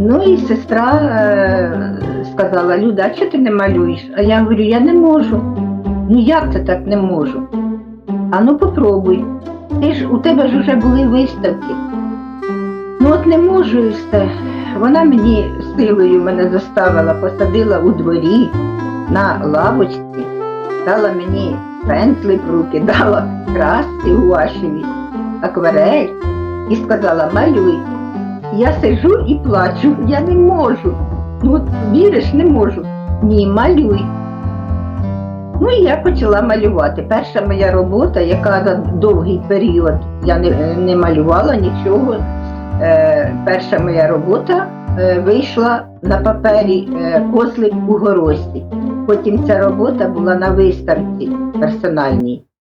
Ну і сестра е, сказала, Люда, а чого ти не малюєш? А я говорю, я не можу. Ну як це так не можу? А ну попробуй. Ти ж у тебе ж вже були виставки. Ну от не можу все. Вона мені силою мене заставила, посадила у дворі на лавочці, дала мені пензлик в руки, дала краски гуашеві, акварель і сказала, малюй. Я сижу і плачу, я не можу. Ну от віриш, не можу. Ні, малюй. Ну і я почала малювати. Перша моя робота, яка за довгий період я не, не малювала нічого. Е, перша моя робота е, вийшла на папері е, козлик у горості. Потім ця робота була на виставці персональній.